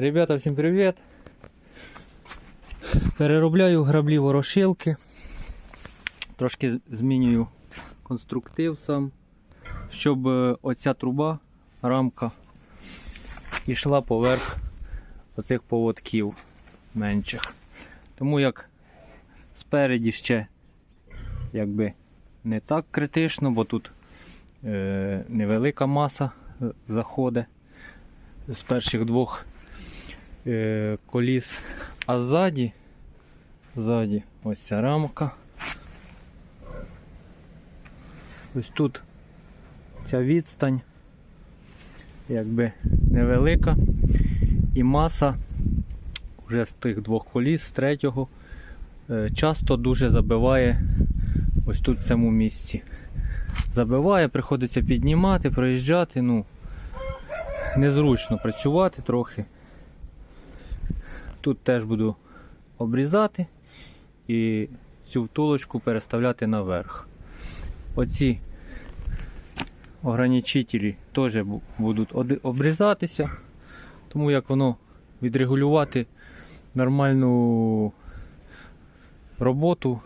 Ребята, всім привіт! Переробляю граблі ворошилки. Трошки змінюю конструктив сам, щоб е, оця труба, рамка йшла поверх оцих поводків менших. Тому як спереді ще якби не так критично, бо тут е, невелика маса е, заходить з перших двох е, коліс. А ззаді, ззаді ось ця рамка. Ось тут ця відстань якби невелика. І маса вже з тих двох коліс, з третього, е, часто дуже забиває ось тут в цьому місці. Забиває, приходиться піднімати, проїжджати. ну Незручно працювати трохи. Тут теж буду обрізати і цю втулочку переставляти наверх. Оці ограничителі теж бу- будуть обрізатися, тому як воно відрегулювати нормальну роботу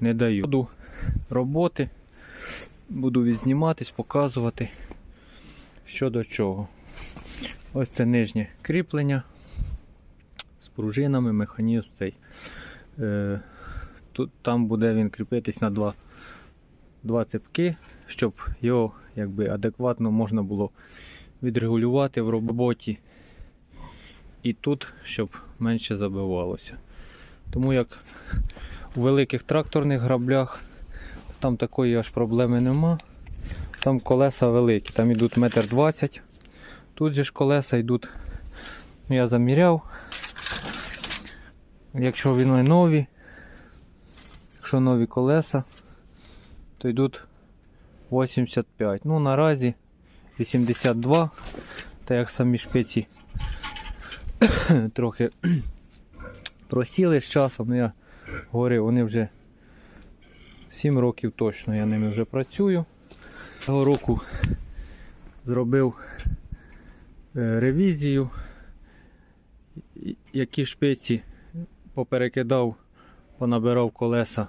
не даю. Буду роботи, буду відзніматись, показувати, що до чого. Ось це нижнє кріплення пружинами, механізм цей. Е, тут, там буде він кріпитись на два, два цепки, щоб його якби, адекватно можна було відрегулювати в роботі. І тут, щоб менше забивалося. Тому як у великих тракторних граблях там такої аж проблеми нема. Там колеса великі, там йдуть метр двадцять. Тут же ж колеса йдуть, ну, я заміряв. Якщо вони нові, якщо нові колеса, то йдуть 85. Ну наразі 82, та як самі шпиці трохи просіли з часом, я говорив, вони вже 7 років точно я ними вже працюю. Цього року зробив е, ревізію, які шпиці поперекидав, понабирав колеса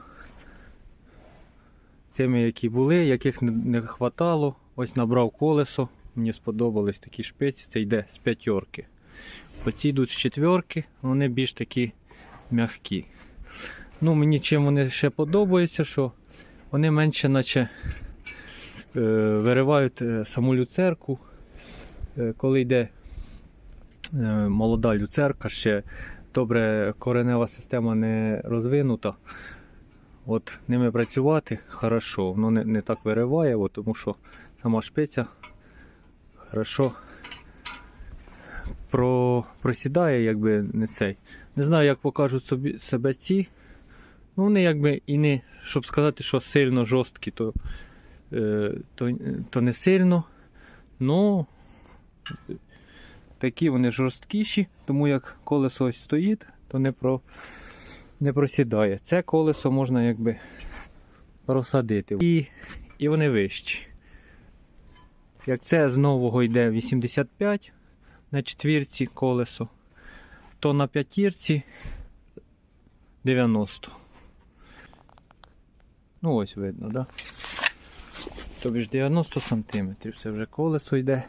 цими, які були, яких не, хватало. Ось набрав колесо. Мені сподобались такі шпиці, це йде з п'ятерки. Оці йдуть з четверки, вони більш такі м'які. Ну, мені чим вони ще подобаються, що вони менше наче е, виривають е, саму люцерку. Е, коли йде е, молода люцерка, ще добре коренева система не розвинута. От ними працювати хорошо, воно не, не так вириває, от, тому що сама шпиця хорошо про, просідає, якби не цей. Не знаю, як покажуть собі, себе ці. Ну, вони якби і не, щоб сказати, що сильно жорсткі, то, е, то, то не сильно. Ну, такі вони жорсткіші, тому як колесо ось стоїть, то не, про, не просідає. Це колесо можна якби розсадити. І, і вони вищі. Як це з нового йде 85 на четвірці колесо, то на п'ятірці 90. Ну ось видно, да? Тобі ж 90 см, це вже колесо йде.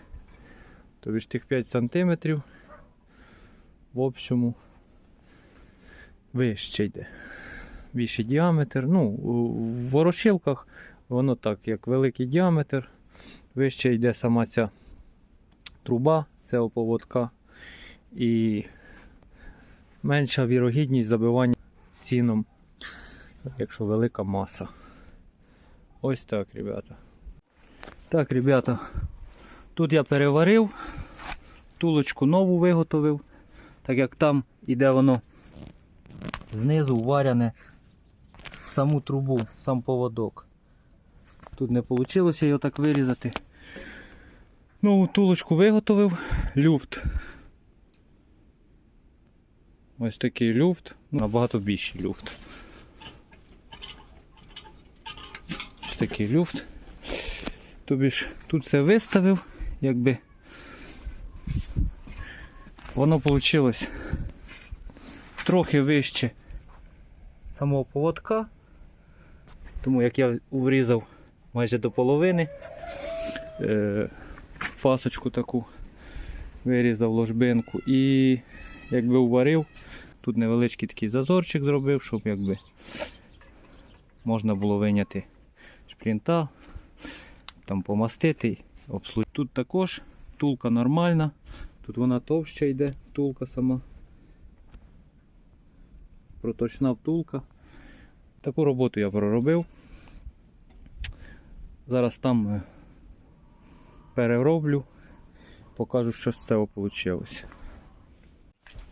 Тобі ж тих 5 см в общому вище йде. Більший діаметр. Ну, в ворошилках воно так, як великий діаметр. Вище йде сама ця труба цього поводка. І менша вірогідність забивання стіном, якщо велика маса. Ось так, ребята. Так, ребята, тут я переварив, тулочку нову виготовив, так як там іде воно знизу вваряне в саму трубу, в сам поводок. Тут не вийшло його так вирізати. Нову тулочку виготовив, люфт. Ось такий люфт, ну, набагато більший люфт. Ось такий люфт. Тобі ж тут все виставив, якби воно вийшло трохи вище самого поводка. Тому як я врізав майже до половини е, фасочку таку, вирізав ложбинку і якби уварив, тут невеличкий такий зазорчик зробив, щоб якби можна було виняти шплінта, там помастити, обслужити. Тут також втулка нормальна, тут вона товща йде, втулка сама. Проточна втулка. Таку роботу я проробив. Зараз там е, перероблю, покажу, що з цього вийшло.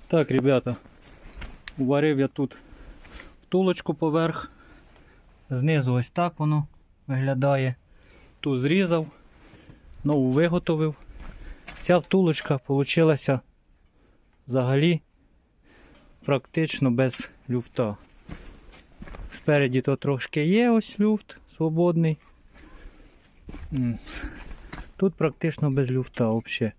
Так, ребята, уварив я тут втулочку поверх. Знизу ось так воно виглядає. Ту зрізав, нову виготовив. Ця втулочка вийшла взагалі практично без люфта. Спереді то трошки є ось люфт свободний. Тут практично без люфта взагалі.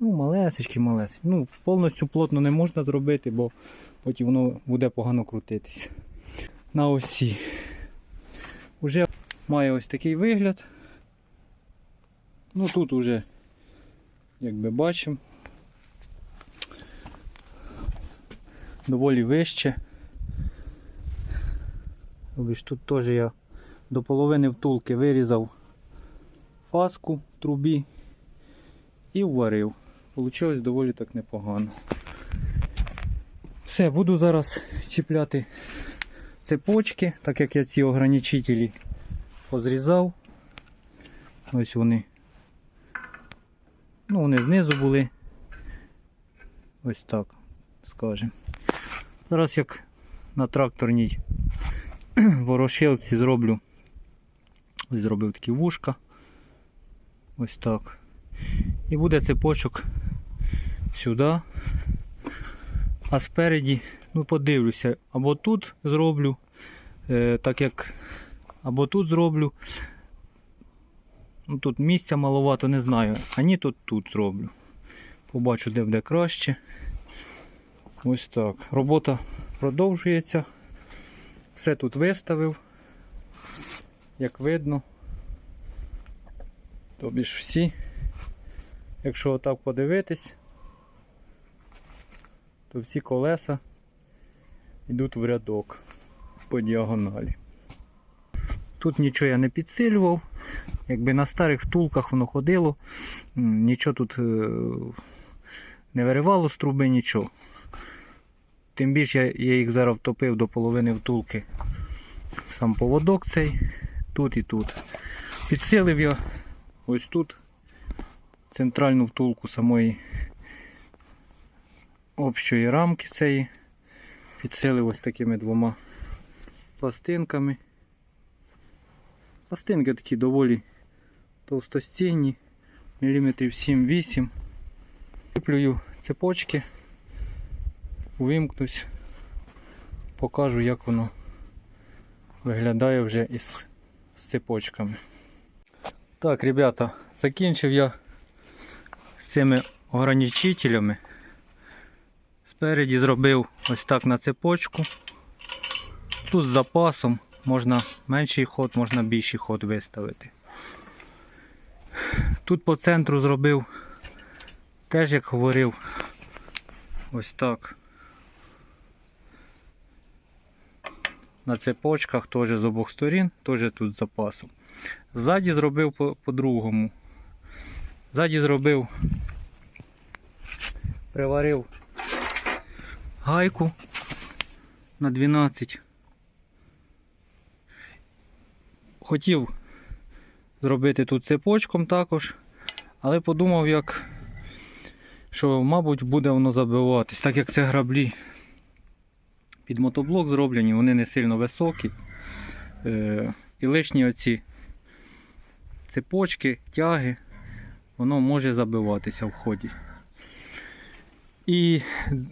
Ну, малесечки, малесечки. Ну, повністю плотно не можна зробити, бо потім воно буде погано крутитися. На осі. Має ось такий вигляд. Ну тут уже, як би бачимо, доволі вище. Ж тут теж я до половини втулки вирізав фаску в трубі і вварив. Получилось доволі так непогано. Все, буду зараз чіпляти цепочки, так як я ці ограничителі позрізав. Ось вони. Ну, вони знизу були. Ось так, скажемо. Зараз як на тракторній ворошилці зроблю. Ось зробив такі вушка. Ось так. І буде цепочок сюди. А спереді, ну подивлюся, або тут зроблю, е, так як або тут зроблю. Ну, Тут місця маловато, не знаю. А ні, тут тут зроблю. Побачу, де буде краще. Ось так. Робота продовжується. Все тут виставив, як видно. Тобі ж всі, якщо отак подивитись, то всі колеса йдуть в рядок по діагоналі. Тут нічого я не підсилював, якби на старих втулках воно ходило, нічого тут е, не виривало з труби, нічого. Тим більше я, я їх зараз втопив до половини втулки. Сам поводок цей, тут і тут. Підсилив я ось тут центральну втулку самої общої рамки цієї. Підсилив ось такими двома пластинками. Пластинки такі доволі товстостінні, міліметрів 7-8. Куплюю цепочки, увімкнусь, покажу, як воно виглядає вже із цепочками. Так, ребята, закінчив я з цими ограничителями. Спереді зробив ось так на цепочку. Тут з запасом можна менший ход, можна більший ход виставити. Тут по центру зробив теж, як говорив, ось так. На цепочках теж з обох сторін, теж тут з запасом. Ззаді зробив по- по-другому. Ззаді зробив, приварив гайку на 12. Хотів зробити тут цепочком також, але подумав, як, що, мабуть, буде воно забиватись, так як це граблі під мотоблок зроблені, вони не сильно високі. Е, і лишні оці цепочки, тяги, воно може забиватися в ході. І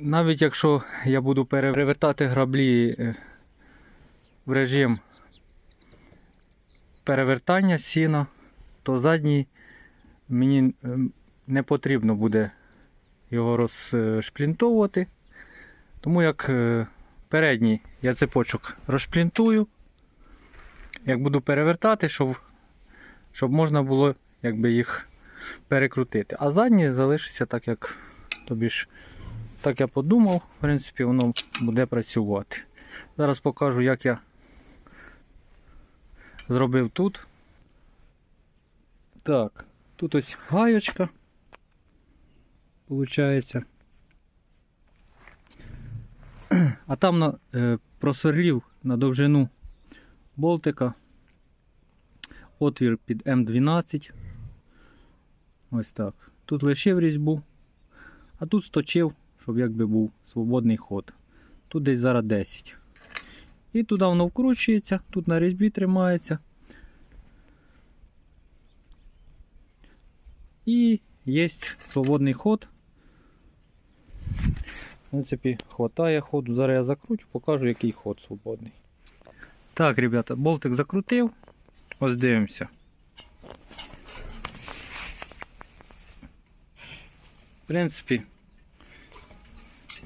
навіть якщо я буду перевертати граблі е, в режим перевертання сіна, то задній мені не потрібно буде його розшплінтовувати. Тому як е, передній я цепочок розшплінтую, як буду перевертати, щоб, щоб можна було якби, їх перекрутити. А задній залишиться так, як тобі ж, так я подумав, в принципі, воно буде працювати. Зараз покажу, як я зробив тут. Так, тут ось гаєчка. Получається. А там на, е, просверлів на довжину болтика отвір під М12. Ось так. Тут лишив різьбу, а тут сточив, щоб якби був свободний ход. Тут десь зараз 10. І туди воно вкручується, тут на різьбі тримається. І є свободний ход. В принципі, хватає ходу. Зараз я закручу, покажу, який ход свободний. Так, ребята, болтик закрутив. Ось дивимося. В принципі,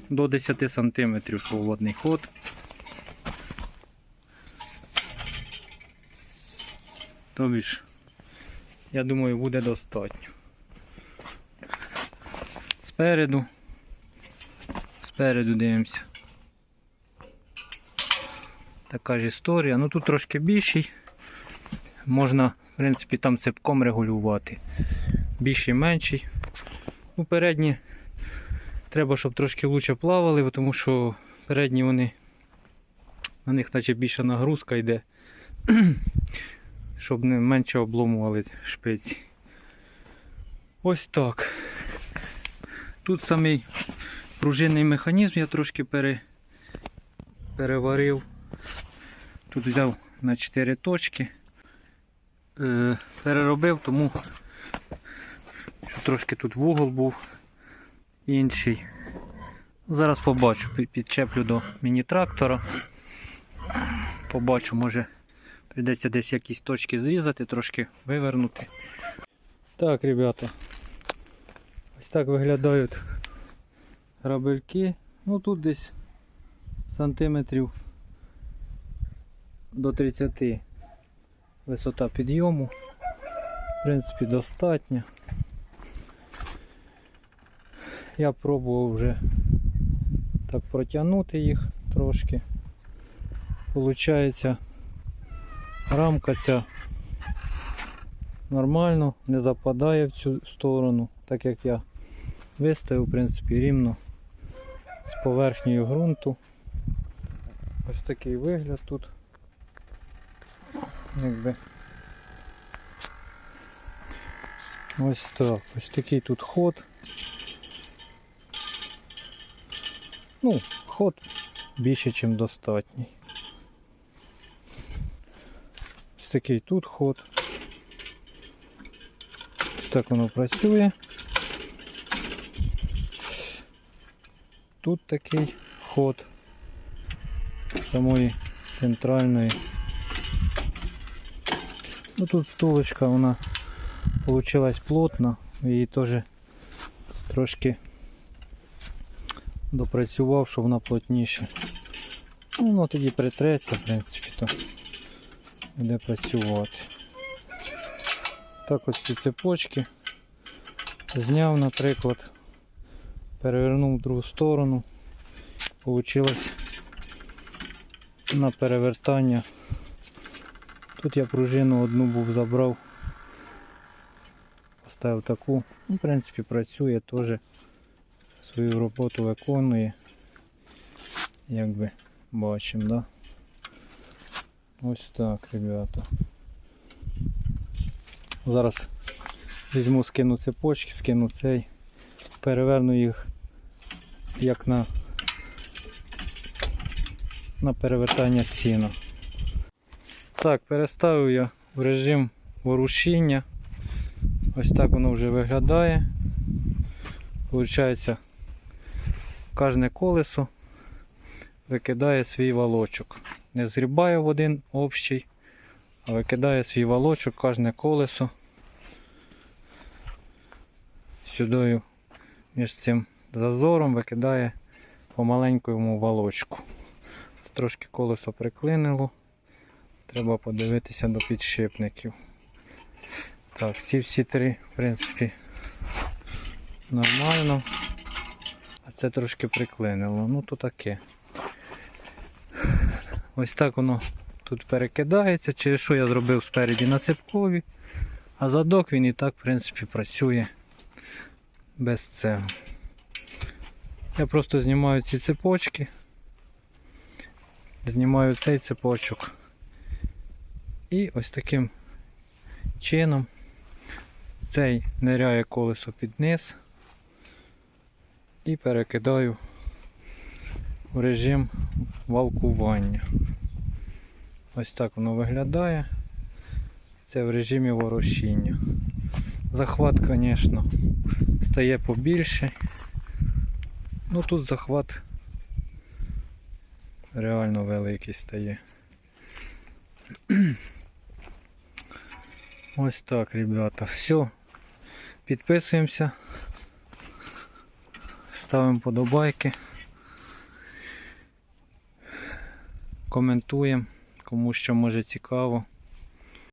до 10 см свободний ход. Тобі ж, я думаю, буде достатньо. Спереду. Спереду дивимося. Така ж історія. Ну тут трошки більший. Можна, в принципі, там цепком регулювати. Більший, менший. Ну, передні треба, щоб трошки лучше плавали, тому що передні вони на них наче більша нагрузка йде, щоб не менше обломували шпиці. Ось так. Тут самий пружинний механізм я трошки пере, переварив. Тут взяв на 4 точки. Е, переробив, тому що трошки тут вугол був інший. Зараз побачу, підчеплю до міні-трактора. Побачу, може прийдеться десь якісь точки зрізати, трошки вивернути. Так, ребята. Ось так виглядають грабельки. Ну тут десь сантиметрів до 30 висота підйому. В принципі, достатньо. Я пробував вже так протягнути їх трошки. Получається, рамка ця нормально, не западає в цю сторону, так як я виставив, в принципі, рівно з поверхнею ґрунту. Ось такий вигляд тут. Якби. Ось так. Ось такий тут ход. Ну, ход більше, ніж достатній. Ось такий тут ход. Так воно працює. Тут такий ход самої центральної. Ну тут втулочка вона получилась плотна, її теж трошки допрацював, щоб вона плотніше. Ну, воно тоді притреться, в принципі, то буде працювати. Так ось ці цепочки зняв, наприклад, перевернув в другу сторону, Получилось на перевертання. Тут я пружину одну був забрав, поставив таку, ну, в принципі, працює теж свою роботу виконує, якби бачимо, да? Ось так, ребята. Зараз візьму, скину цепочки, скину цей, переверну їх як на, на перевертання сіна. Так, переставив я в режим ворушіння. Ось так воно вже виглядає. Получається, кожне колесо викидає свій валочок. Не згрібає в один общий, а викидає свій валочок, кожне колесо. сюди між цим зазором викидає помаленьку йому волочку. Трошки колесо приклинило. Треба подивитися до підшипників. Так, ці всі три, в принципі, нормально. А це трошки приклинило. Ну то таке. Ось так воно тут перекидається, через що я зробив спереді на цепкові, а задок він і так, в принципі, працює без цього. Я просто знімаю ці цепочки, знімаю цей цепочок. І ось таким чином цей ниряє колесо під низ. І перекидаю в режим валкування. Ось так воно виглядає. Це в режимі ворушіння. Захват, звісно, стає побільше. Ну тут захват реально великий стає. Ось так, ребята. Все. Підписуємося. Ставимо подобайки. Коментуємо, кому що може цікаво.